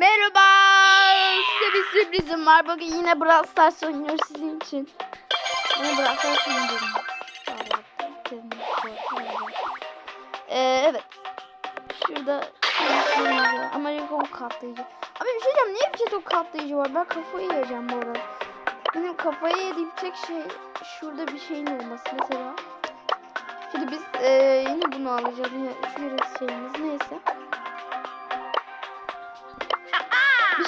Merhaba. Size bir sürprizim var. Bugün yine Brawl Stars oynuyoruz sizin için. Yine Brawl Stars oynuyorum. Ee, evet. Şurada Amerikan katlayıcı. Abi bir şey diyeceğim. Niye bir şey katlayıcı var? Ben kafayı yiyeceğim bu arada. Benim kafayı yediğim tek şey şurada bir şeyin olması mesela. Şimdi biz ee, yine bunu alacağız. Yine şurada şeyimiz neyse.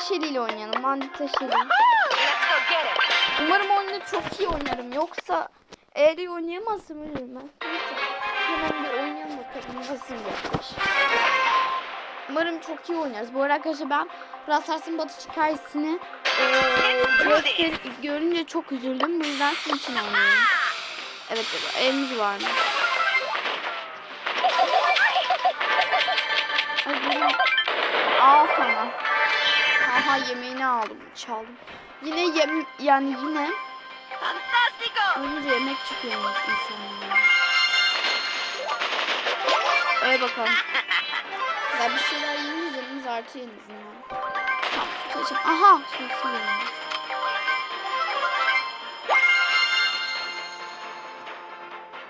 Shelly ile oynayalım. Bandita him. Umarım oyunu çok iyi oynarım. Yoksa eğer iyi oynayamazsam ölürüm ben. Neyse. Hemen bir oynayalım bakalım nasıl yapmış. Umarım çok iyi oynarız. Bu arada arkadaşlar ben Brawl Stars'ın batı hikayesini göster görünce çok üzüldüm. Bu yüzden sizin için oynuyorum. Evet, evet elimiz var mı? Ay. Al sana. Aha yemeğini aldım, çaldım. Yine yem yani yine Fantastico. önce yemek çıkıyormuş insanın. Öyle bakalım. Güzel bir şeyler yiyince canımız artıyor en azından. Tamam, tutacağım. Aha, sosu yemiş.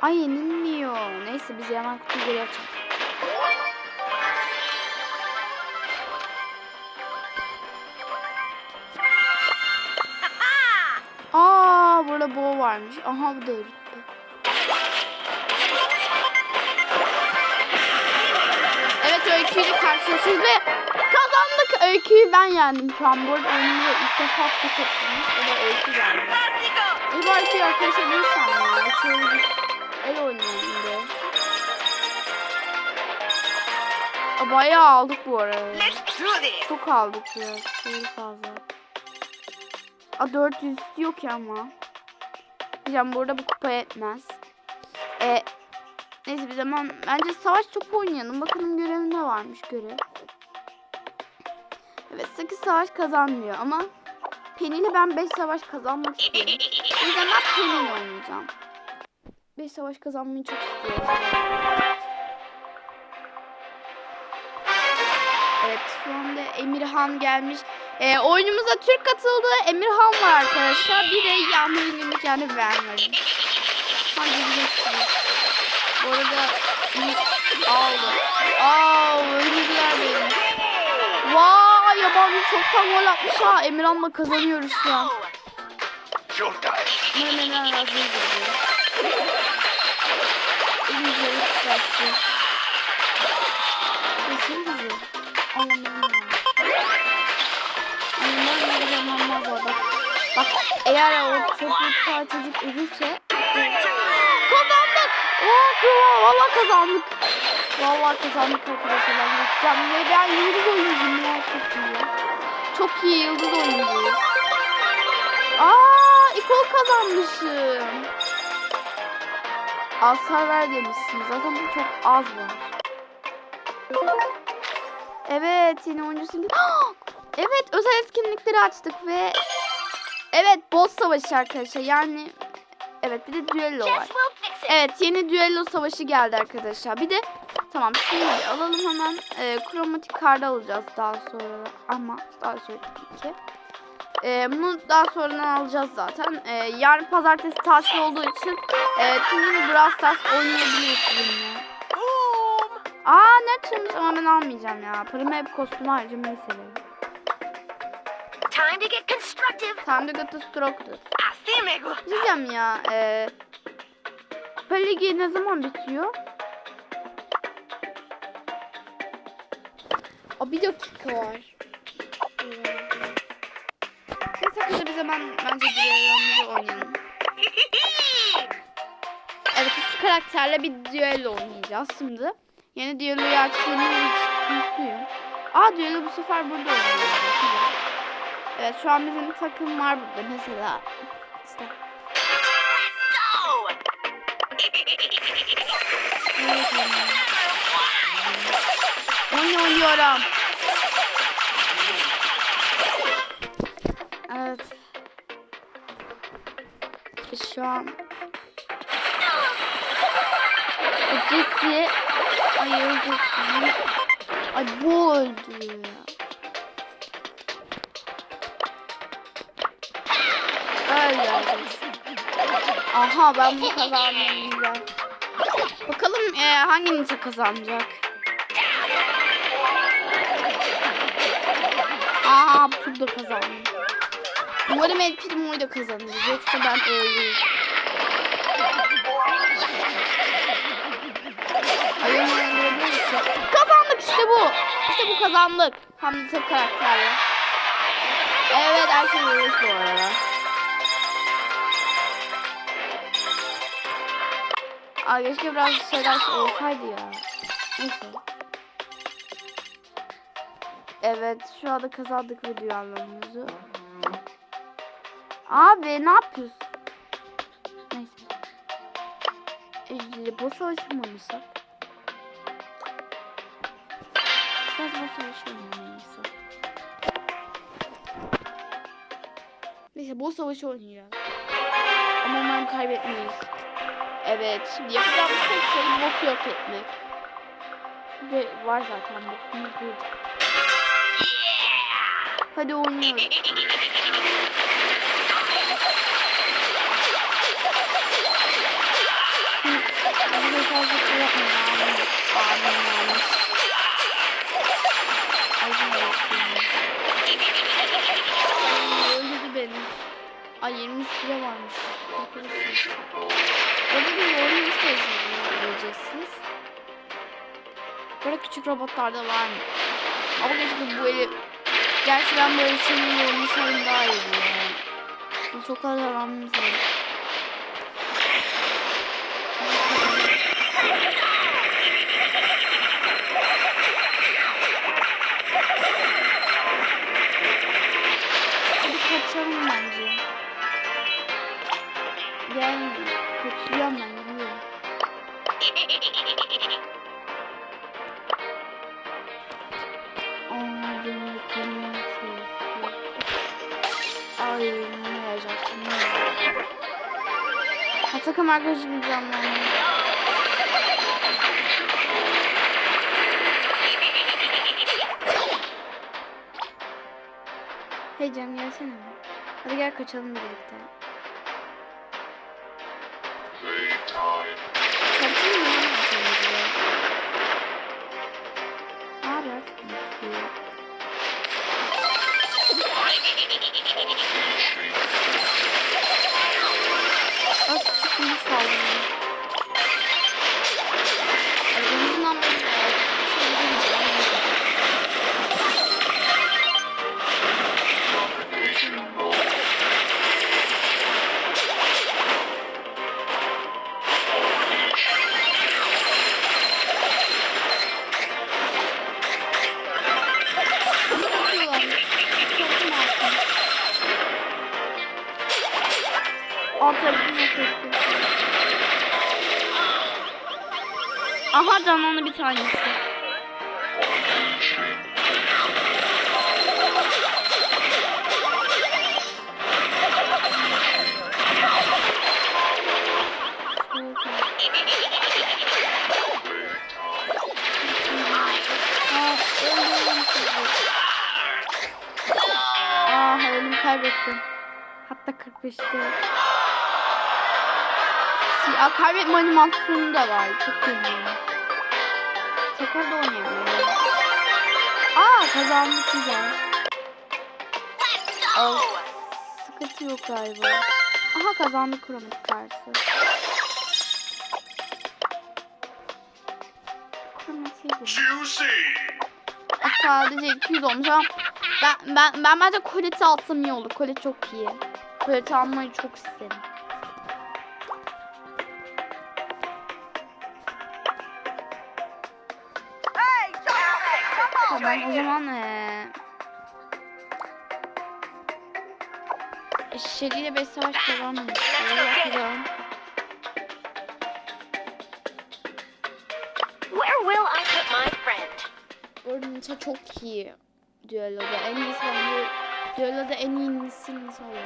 Ay yenilmiyor. Neyse biz yanan kutuyu geri açalım. Varmış. Aha bu da örüttü. Evet öyküyle karşılaşıyoruz ve kazandık. Öyküyü ben yendim şu an. Bu arada oyunu ilk defa tükettim. O da öykü geldi. İyi bari ki arkadaşabilirsem ya. Şöyle bir el oynayalım. Aa, Bayağı aldık bu arada. Çok aldık biraz. Çok fazla. A 400 yok ki ama. Diyeceğim burada bu kupa etmez. E, neyse bir zaman bence savaş topu oynayalım. Bakalım görevinde varmış görev. Evet 8 savaş kazanmıyor ama Penny ile ben 5 savaş kazanmak istiyorum. O yüzden ben Penny ile oynayacağım. 5 savaş kazanmayı çok istiyorum. Evet şu anda Emirhan gelmiş. Ee, oyunumuza Türk katıldı. Emirhan var arkadaşlar. Bir de Yağmur günlük yani varım. Hadi bilirsiniz. Bu arada iyi aldım. Aa oyuncular benim. Vay yabancı çoktan gol atmış ha. Emirhan'la kazanıyoruz şu an. Umarım Emirhan razı ediyor. Elimizleri tutarsı. Nasıl güzel. Annem böyle canlanmaz orada. Bak eğer o çok tutar çocuk ölürse kazandık. Oo kıva valla kazandık. Valla kazandık arkadaşlar gideceğim ve ben yıldız oyuncuyum ya çok iyi. Çok iyi yıldız oyuncuyum. Aa ikon kazanmışım. Az ver demişsiniz. Zaten bu çok az var. Evet yine oyuncusun. evet özel etkinlikleri açtık ve evet boss savaşı arkadaşlar yani evet bir de düello var. Evet yeni düello savaşı geldi arkadaşlar. Bir de tamam şimdi alalım hemen e, kromatik kartı alacağız daha sonra ama daha sonra tabii ki. E, bunu daha sonradan alacağız zaten. E, yarın pazartesi tatil olduğu için e, tüm Brawl Stars oynayabiliriz sizinle. Aa ne çıkmış ama ben almayacağım ya. Paramı hep kostüme harcamayı severim. Time to get constructive. Time to get stroke'dur. Así me gusta. Diyeceğim ya. E, Kupa Ligi ne zaman bitiyor? Aa, bir dakika var. Neyse kızı biz hemen bence düellomuzu oynayalım. Evet üç karakterle bir düello oynayacağız şimdi. Yeni düelloyu açtığımız için mutluyum. Aa düello bu sefer burada. Güzel. Evet şu an bizim takım var burada mesela. İşte. Oyun oynuyorum. Evet. Şu an Jesse Ay öldü. Ay bu öldü ya. Öyle Aha ben bu kazanmayacağım. Bakalım e, hangimizi kazanacak. Aa bu da kazandı. Umarım El Primo'yu da kazanır. Yoksa ben öldürürüm. Kazandık işte bu. İşte bu kazandık. Hem de tek karakterle. Evet şey yürüyüş bu arada. Aa keşke biraz şeyler olsaydı ya. Neyse. Evet şu anda kazandık video anlamımızı. Abi ne yapıyorsun? Neyse. E, bu savaşı Biraz bu savaşı oynayalım. Neyse bu savaşı oynayacağız. Ama umarım kaybetmeyiz. Evet şimdi yapacağımız tek şey boss yok etmek. Ve var zaten boss'umuz burada. Hadi oynayalım. Burada fazla şey yapma ya. Abim yanlış. Ay ben yaptım. Ay öldürdü beni. Ay 20 süre varmış. Bakıyorsunuz. Bir oyun isterseniz göreceksiniz. Böyle küçük robotlar da var mı? Ama keşke bu eli... Gerçi ben böyle şeyleri oynasaydım daha iyiydi yani. Çok az aramız var. Ha takım arkadaşım canlanıyor. Hey Cem gelsene. Hadi gel kaçalım birlikte. Kaçın mı? Ne yapacağız Canlandı bir tanesi. Ölüm kaybettim. Hatta 45'te. Ya kaybetme animasyonu da var. Çok iyi. Tekrar da oynayabilirim. Aa kazandık güzel. Of, sıkıntı yok galiba. Aha kazandık. Kromatiğe girdim. Juicy. Sadece 200 olmuş ama ben, ben, ben bence koleti alsam iyi olur. Kolet çok iyi. Koleti almayı çok isterim. Right o zaman eee... Şeriyle 5 savaş. Evet, güzel. Where will I put my friend? Örnüce çok iyi. Düelloda en iyisi bence Düelloda en iyisi Nisa oluyor.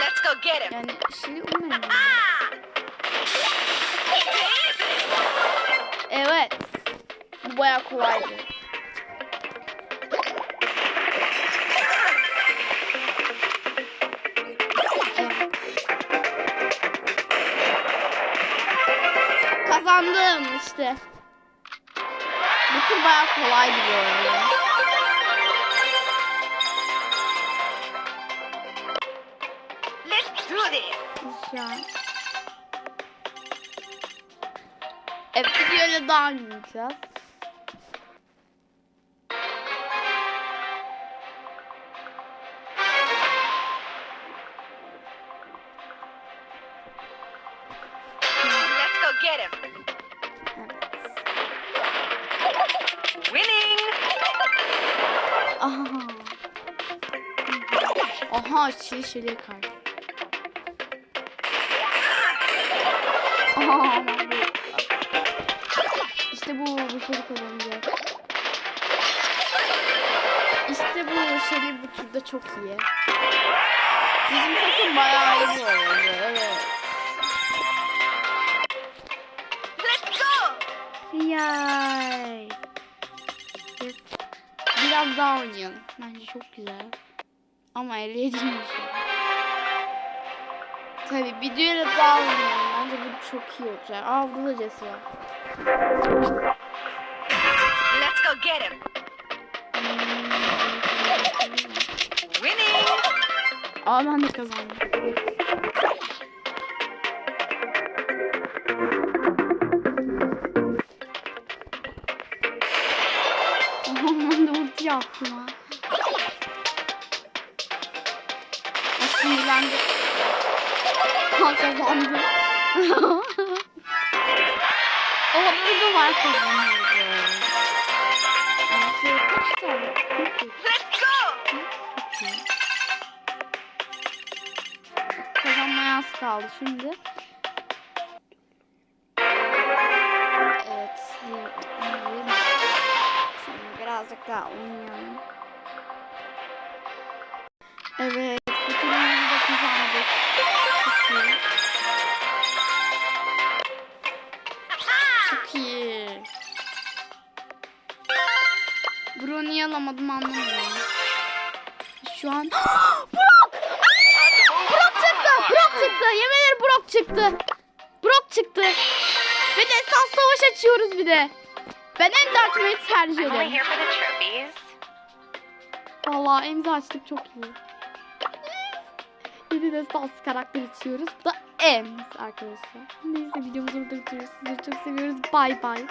Let's go get him. Yani şimdi umarım. Ah! Evet. Bayağı kolaydı. Kazandım işte. Bu tur bayağı kolaydı bu oyun. Let's do this. Ya. Videoyla daha oynayacağız. Let's go get him. Winning. Aha. Aha şey şöyle kar. Aha. İşte bu bu şey kazanacak. İşte bu şey bu turda çok iyi. Bizim takım bayağı iyi arada. Evet. Let's go. Yay. Yes. Biraz daha oynayalım. Bence çok güzel. Ama eleyeceğim Tabii videoyla daha oynayalım. Bence bu çok iyi olacak. Aa burada da var. Let's go get him. Winning. Aa ben de kazandım. ben de ulti yaptım ha. Bak sinirlendi. Ha kazandı. o burada var kazanıyordu. Aa, şey, kaç tane? Çok iyi. Let's go. Çok iyi. Kazanmaya az kaldı şimdi. Evet. oynayalım. Şimdi birazcık daha oynayalım. Evet. Şu an... Brock! Brock çıktı! Brock çıktı! Yemin ederim Brock çıktı. Brock çıktı. Ve destan savaş açıyoruz bir de. Ben emza açmayı tercih ederim. Vallahi emza açtık çok iyi. Yeni destansı karakter içiyoruz. Bu da Ems arkadaşlar. Neyse videomuzu burada bitiriyoruz. Sizleri çok seviyoruz. Bay bay.